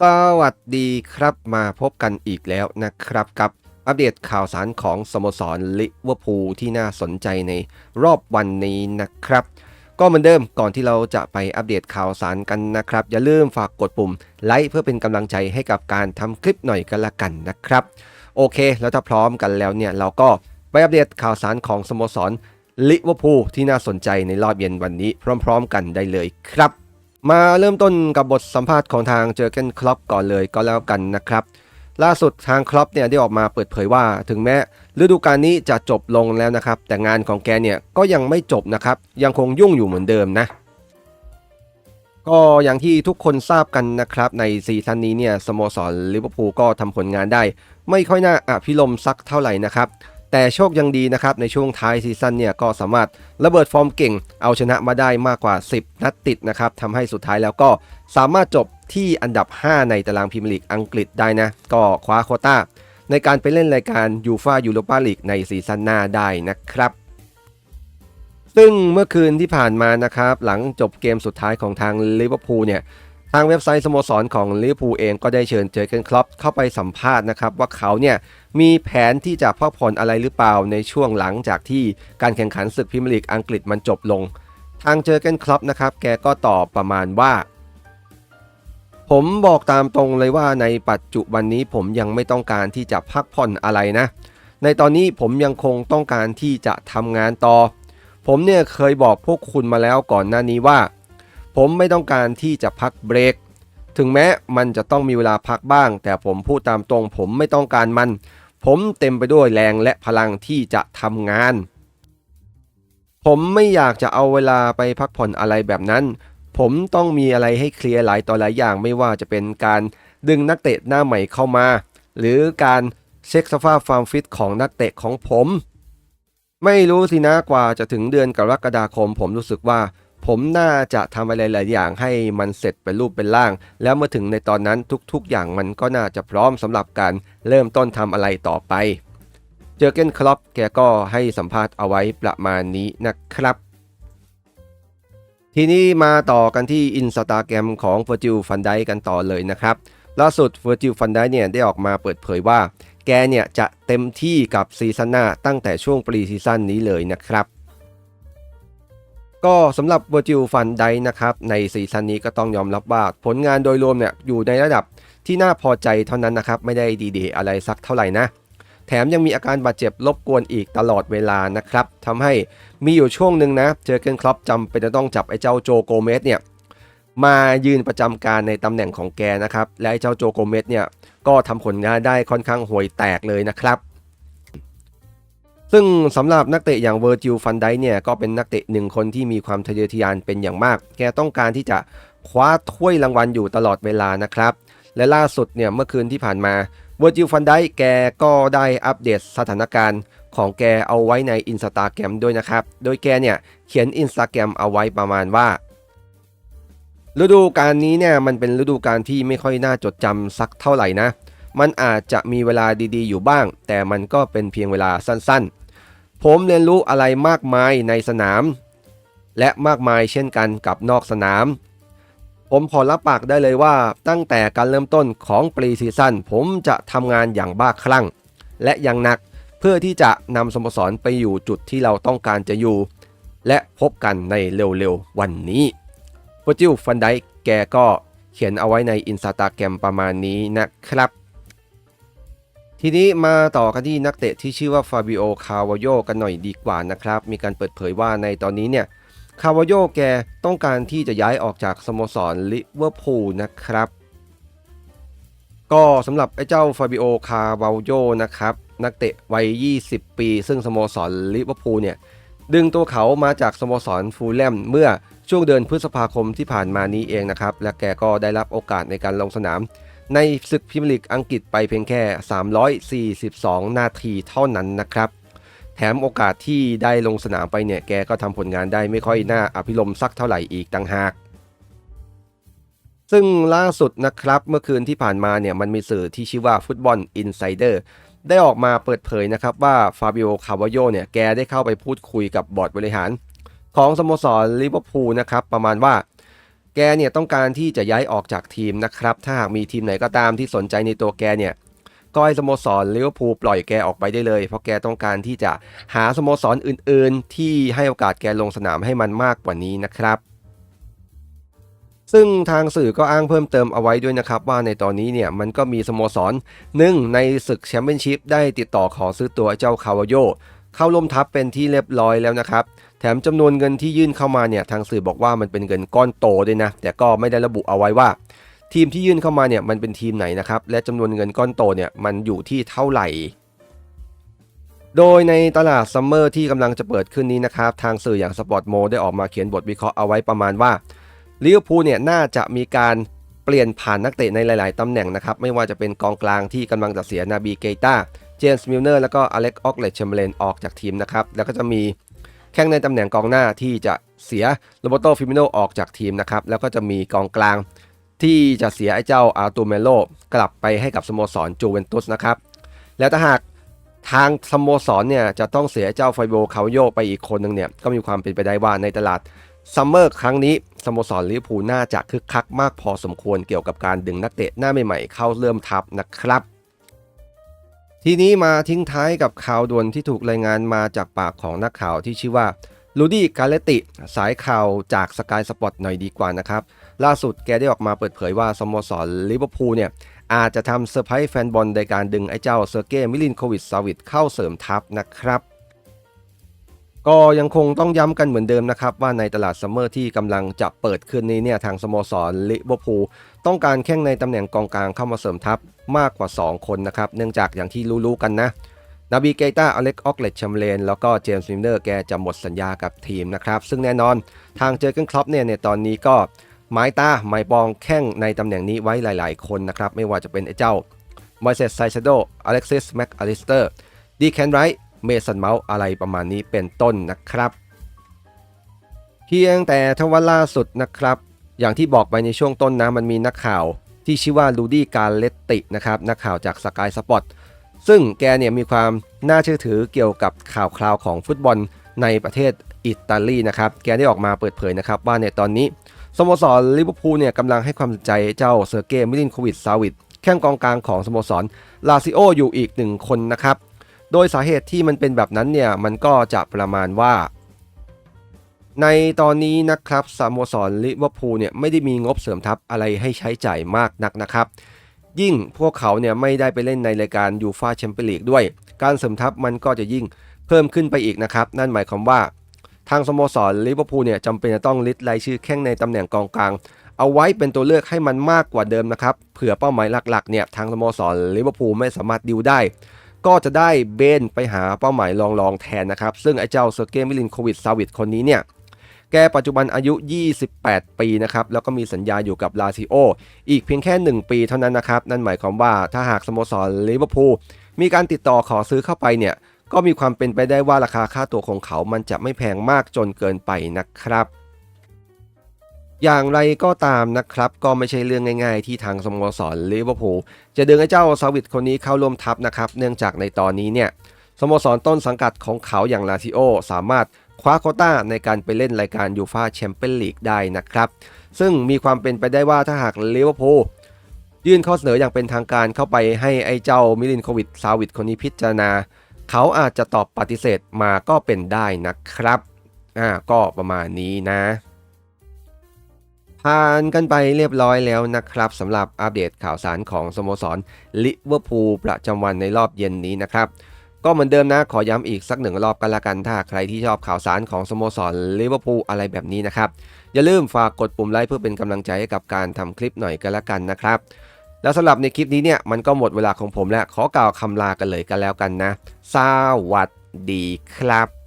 สวัสดีครับมาพบกันอีกแล้วนะครับกับอัปเดตข่าวสารของสโมสรลิเวอร์พูลที่น่าสนใจในรอบวันนี้นะครับ ก็เหมือนเดิมก่อนที่เราจะไปอัปเดตข่าวสารกันนะครับ อย่าลืมฝากกดปุ่มไลค์เพื่อเป็นกำลังใจให้กับการทำคลิปหน่อยกันละกันนะครับ โอเค แล้วถ้าพร้อมกันแล้วเนี่ยเราก็ไปอัปเดตข่าวสารของสโมสรลิเวอร์พูลที่น่าสนใจในรอบเย็นวันนี้พร้อม ๆ กันได้เลยครับ มาเริ่มต้นกับบทสัมภาษณ์ของทางเจอเกนคลอปก่อนเลยก็แล้วกันนะครับ ล่าสุดทางคลอปเนี่ยได้ออกมาเปิดเผยว่า ถึงแม้ฤดูกาลนี้จะจบลงแล้วนะครับ แต่งานของแกเนี่ยก็ยังไม่จบนะครับ ยังคงยุ่งอยู่เหมือนเดิมนะ ก็อย่างที่ทุกคนทราบกันนะครับ ในซีซั่นนี้เนี่ยสโมสรลิเวอร์พูลก็ทำผลงานได้ ไม่ค่อยน่าอภิรมสักเท่าไหร่นะครับ แต่โชคยังดีนะครับในช่วงท้ายซีซั่นเนี่ยก็สามารถระเบิดฟอร์มเก่ง เอาชนะมาได้มากกว่า 10 นัดติดนะครับทำให้สุดท้ายแล้วก็สามารถจบที่อันดับ 5 ในตารางพรีเมียร์ลีกอังกฤษได้นะ ก็คว้าโควต้า ในการไปเล่นรายการยูฟายูโรปาลีกในซีซั่นหน้าได้นะครับซึ่งเมื่อคืนที่ผ่านมานะครับ หลังจบเกมสุดท้ายของทางลิเวอร์พูลเนี่ย ทางเว็บไซต์สโมสรของลิเวอร์พูลเองก็ได้เชิญเจอเกนคลอปเข้าไปสัมภาษณ์นะครับว่าเขาเนี่ยมีแผนที่จะพักผ่อนอะไรหรือเปล่าในช่วงหลังจากที่การแข่งขันศึกพรีเมียร์ลีกอังกฤษมันจบลง ทางเจอเกนคลอปนะครับแกก็ตอบประมาณว่า ผมบอกตามตรงเลยว่าในปัจจุบันนี้ผมยังไม่ต้องการที่จะพักผ่อนอะไรนะ ในตอนนี้ผมยังคงต้องการที่จะทำงานต่อ ผมเนี่ยเคยบอกพวกคุณมาแล้วก่อนหน้านี้ว่า ผมไม่ต้องการที่จะพักเบรก ถึงแม้มันจะต้องมีเวลาพักบ้าง แต่ผมพูดตามตรง ผมไม่ต้องการมัน ผมเต็มไปด้วยแรงและพลังที่จะทำงาน ผมไม่อยากจะเอาเวลาไปพักผ่อนอะไรแบบนั้น ผมต้องมีอะไรให้เคลียร์หลายต่อหลายอย่างไม่ว่าจะเป็นการดึงนักเตะหน้าใหม่เข้ามา หรือการเช็คสภาพความฟิตของนักเตะของผม ไม่รู้สินะกว่าจะถึงเดือนกรกฎาคม ผมรู้สึกว่า ผมน่าจะทำอะไรหลายอย่างให้มันเสร็จเป็นรูปเป็นร่าง แล้วเมื่อถึงในตอนนั้นทุกๆ อย่างมันก็น่าจะพร้อมสำหรับการเริ่มต้นทำอะไรต่อไป เจอเกนคลอปแกก็ให้สัมภาษณ์เอาไว้ประมาณนี้นะครับ ทีนี้มาต่อกันที่อินสตาแกรมของ v i r g i l van Dijk กันต่อเลยนะครับ ล่าสุด v i r g i l van Dijk เนี่ยได้ออกมาเปิดเผยว่า แกเนี่ยจะเต็มที่กับซีซั่นหน้าตั้งแต่ช่วงปรีซีซั่นนี้เลยนะครับ ก็สำหรับ v i r g i l van Dijk นะครับในซีซั่นนี้ก็ต้องยอมรับว่าผลงานโดยรวมเนี่ยอยู่ในระดับที่น่าพอใจเท่านั้นนะครับไม่ได้ดีเดอะไรสักเท่าไหร่นะแถมยังมีอาการบาดเจ็บรบกวนอีกตลอดเวลานะครับทำให้มีอยู่ช่วงหนึ่งนะเจอเกนครอปจำเป็นจะต้องจับไอ้เจ้าโจโกเมสเนี่ยมายืนประจำการในตำแหน่งของแกนะครับและไอ้เจ้าโจโกเมสเนี่ยก็ทำผลงานได้ค่อนข้างห่วยแตกเลยนะครับ ซึ่งสำหรับนักเตะอย่างเวอร์จิลฟันไดเนี่ยก็เป็นนักเตะหนึ่งคนที่มีความทะเยอทะยานเป็นอย่างมาก แกต้องการที่จะคว้าถ้วยรางวัลอยู่ตลอดเวลานะครับ และล่าสุดเนี่ยเมื่อคืนที่ผ่านมาเวอร์จิลฟันไดแกก็ได้อัปเดตสถานการณ์ของแกเอาไว้ในอินสตาแกรมด้วยนะครับ โดยแกเนี่ยเขียนอินสตาแกรมเอาไว้ประมาณว่า ฤดูกาลนี้เนี่ยมันเป็นฤดูกาลที่ไม่ค่อยน่าจดจำสักเท่าไหร่นะ มันอาจจะมีเวลาดีๆ อยู่บ้าง แต่มันก็เป็นเพียงเวลาสั้นๆ ผมเรียนรู้อะไรมากมายในสนาม และมากมายเช่นกันกับนอกสนาม ผมขอรับปากได้เลยว่าตั้งแต่การเริ่มต้นของปรีซีซั่นผมจะทำงานอย่างบ้าคลั่ง และอย่างหนักเพื่อที่จะนำสโมสรไปอยู่จุดที่เราต้องการจะอยู่ และพบกันในเร็วๆวันนี้โปจิลฟันไดแกก็เขียนเอาไว้ในอินสตาแกรมประมาณนี้นะครับ ทีนี้มาต่อกันที่นักเตะที่ชื่อว่าฟาบิโอ คาวาโยกันหน่อยดีกว่านะครับ มีการเปิดเผยว่าในตอนนี้เนี่ย คาวาโยแกต้องการที่จะย้ายออกจากสโมสรลิเวอร์พูลนะครับ ก็สำหรับไอ้เจ้าฟาบิโอ คาวาโยนะครับ นักเตะวัย 20 ปี ซึ่งสโมสรลิเวอร์พูลเนี่ย ดึงตัวเขามาจากสโมสรฟูลแลมเมื่อช่วงเดือนพฤษภาคมที่ผ่านมานี้เองนะครับ และแกก็ได้รับโอกาสในการลงสนาม ในศึกพรีเมียร์ลีกอังกฤษไปเพียงแค่ 342 นาทีเท่านั้นนะครับ แถมโอกาสที่ได้ลงสนามไปเนี่ย แกก็ทำผลงานได้ไม่ค่อยน่าอภิรมสักเท่าไหร่อีกต่างหาก ซึ่งล่าสุดนะครับเมื่อคืนที่ผ่านมาเนี่ยมันมีสื่อที่ชื่อว่าฟุตบอลอินไซเดอร์ได้ออกมาเปิดเผยนะครับว่าฟาบิโอ คาวาโยเนี่ยแกได้เข้าไปพูดคุยกับบอร์ดบริหาร ของสโมสรลิเวอร์พูลนะครับประมาณว่า แกเนี่ยต้องการที่จะย้ายออกจากทีมนะครับ ถ้าหากมีทีมไหนก็ตามที่สนใจในตัวแกเนี่ยก็ให้สโมสรเลิเวอร์พูปล่อยแกออกไปได้เลย เพราะแกต้องการที่จะหาสโมสรอื่น ๆ ที่ให้โอกาสแกลงสนามให้มันมากกว่านี้นะครับ ซึ่งทางสื่อก็อ้างเพิ่มเติมเอาไว้ด้วยนะครับ ว่าในตอนนี้เนี่ยมันก็มีสโมสรหนึ่งในศึกแชมเปี้ยนชิพได้ติดต่อขอซื้อตัวเจ้าคาวาโยเข้าร่วมทัพเป็นที่เรียบร้อยแล้วนะครับ แถมจำนวนเงินที่ยื่นเข้ามาเนี่ยทางสื่อบอกว่ามันเป็นเงินก้อนโตด้วยนะ แต่ก็ไม่ได้ระบุเอาไว้ว่า ทีมที่ยื่นเข้ามาเนี่ยมันเป็นทีมไหนนะครับและจำนวนเงินก้อนโตเนี่ยมันอยู่ที่เท่าไหร่โดยในตลาดซัมเมอร์ที่กำลังจะเปิดขึ้นนี้นะครับ ทางสื่ออย่างสปอร์ตโมได้ออกมาเขียนบทวิเคราะห์เอาไว้ประมาณว่าลิเวอร์พูลเนี่ยน่าจะมีการเปลี่ยนผ่านนักเตะในหลาย ๆ ตำแหน่งนะครับ ไม่ว่าจะเป็นกองกลางที่กำลังจะเสียนาบีเกตาเจมส์มิลเนอร์แล้วก็อเล็กออกเลตเชมเบรนออกจากทีมนะครับ แล้วก็จะมี แข้งในตำแหน่งกองหน้าที่จะเสียโรเบโตฟิมิโนออกจากทีมนะครับ แล้วก็จะมีกองกลางที่จะเสียไอ้เจ้าอาร์ตูเมโลกลับไปให้กับสโมสรจูเวนตุสนะครับ แล้วถ้าหากทางสโมสรเนี่ยจะต้องเสียเจ้าไฟโบคาโยไปอีกคนหนึ่งเนี่ยก็มีความเป็นไปได้ว่าในตลาดซัมเมอร์ครั้งนี้สโมสรลิเวอร์พูลน่าจะคึกคักมากพอสมควรเกี่ยวกับการดึงนักเตะหน้าใหม่ๆเข้าเริ่มทัพนะครับ ทีนี้มาทิ้งท้ายกับข่าวด่วนที่ถูกรายงานมาจากปากของนักข่าวที่ชื่อว่าลูดี้กาเลติ สายข่าวจากสกายสปอตหน่อยดีกว่านะครับ ล่าสุดแกได้ออกมาเปิดเผยว่าสโมสรลิเวอร์พูลเนี่ย อาจจะทำเซอร์ไพรส์แฟนบอลในการดึงไอ้เจ้าเซอร์เก้มิลินโควิดซาวิดเข้าเสริมทัพนะครับ ก็ยังคงต้องย้ำกันเหมือนเดิมนะครับว่าในตลาดซัมเมอร์ที่กำลังจะเปิดขึ้นนี้เนี่ยทางสโมสรลิเวอร์พูลต้องการแข่งในตำแหน่งกองกลางเข้ามาเสริมทัพมากกว่า 2 คนนะครับ เนื่องจากอย่างที่รู้ๆกันนะนาบีเกตาอเล็กออกเลตชัมเลนแล้วก็เจมส์มิลเนอร์แกจะหมดสัญญากับทีมนะครับ ซึ่งแน่นอนทางเจอเกนครอปเนี่ยในตอนนี้ก็หมายตาหมายปองแข้งในตำแหน่งนี้ไว้หลาย ๆ คนนะครับ ไม่ว่าจะเป็นไอ้เจ้ามอยเซสไซเชโดอเล็กซิสแม็กอลิสเตอร์ดีแคนไรท์ เมสันเมาส์อะไรประมาณนี้เป็นต้นนะครับ เพียงแต่ทว่าล่าสุดนะครับ อย่างที่บอกไปในช่วงต้นนะมันมีนักข่าวที่ชื่อว่าลูดี้การเลตตินะครับนักข่าวจากสกายสปอตซึ่งแกเนี่ยมีความน่าเชื่อถือเกี่ยวกับข่าวคราวของฟุตบอลในประเทศอิตาลีนะครับ แกได้ออกมาเปิดเผยนะครับว่าในตอนนี้ สโมสรลิเวอร์พูลเนี่ยกำลังให้ความสนใจเจ้าเซอร์เกย์มิลินโควิดซาวิดแข้งกองกลางของสโมสรลาซิโออยู่อีกหนึ่งคนนะครับ โดยสาเหตุที่มันเป็นแบบนั้นเนี่ยมันก็จะประมาณว่า ในตอนนี้นะครับสโมสรลิเวอร์พูลเนี่ยไม่ได้มีงบเสริมทัพอะไรให้ใช้จ่ายมากนักนะครับ ยิ่งพวกเขาเนี่ยไม่ได้ไปเล่นในรายการยูฟาแชมเปี้ยนลีกด้วย การเสริมทัพมันก็จะยิ่งเพิ่มขึ้นไปอีกนะครับ นั่นหมายความว่า ทางสโมสรลิเวอร์พูลเนี่ยจำเป็นจะต้องลิสต์รายชื่อแข้งในตำแหน่งกองกลางเอาไว้เป็นตัวเลือกให้มันมากกว่าเดิมนะครับ เผื่อเป้าหมายหลักๆเนี่ยทางสโมสรลิเวอร์พูลไม่สามารถดิวได้ ก็จะได้เบนไปหาเป้าหมายรองๆแทนนะครับ ซึ่งไอ้เจ้าเซอร์เกย์มิลินโควิดซาวิดคนนี้เนี่ยแกปัจจุบันอายุ 28 ปีนะครับ แล้วก็มีสัญญาอยู่กับลาซิโอ อีกเพียงแค่ 1 ปีเท่านั้นนะครับ นั่นหมายความว่าถ้าหากสโมสรลิเวอร์พูลมีการติดต่อขอซื้อเข้าไปเนี่ย ก็มีความเป็นไปได้ว่าราคาค่าตัวของเขามันจะไม่แพงมากจนเกินไปนะครับ อย่างไรก็ตามนะครับ ก็ไม่ใช่เรื่องง่ายๆ ที่ทางสโมสรลิเวอร์พูลจะดึงไอ้เจ้าซาวิดคนนี้เข้าร่วมทัพนะครับ เนื่องจากในตอนนี้เนี่ยสโมสรต้นสังกัดของเขาอย่างลาซิโอสามารถคว้าโคต้าในการไปเล่นรายการยูฟาแชมเปี้ยนลีกได้นะครับ ซึ่งมีความเป็นไปได้ว่าถ้าหากลิเวอร์พูลยื่นข้อเสนออย่างเป็นทางการเข้าไปให้ไอ้เจ้ามิลินโควิดซาวิดคนนี้พิจารณา เขาอาจจะตอบปฏิเสธมาก็เป็นได้นะครับอ่าก็ประมาณนี้นะ ผ่านกันไปเรียบร้อยแล้วนะครับสำหรับอัปเดตข่าวสารของสโมสรลิเวอร์พูลประจำวันในรอบเย็นนี้นะครับ ก็เหมือนเดิมนะขอย้ำอีกสักหนึ่งรอบกันละกัน ถ้าใครที่ชอบข่าวสารของสโมสรลิเวอร์พูลอะไรแบบนี้นะครับ อย่าลืมฝากกดปุ่มไลค์เพื่อเป็นกำลังใจให้กับการทำคลิปหน่อยกันละกันนะครับ แล้วสำหรับในคลิปนี้เนี่ยมันก็หมดเวลาของผมแล้วขอกล่าวคำลากันเลยกันแล้วกันนะสวัสดีครับ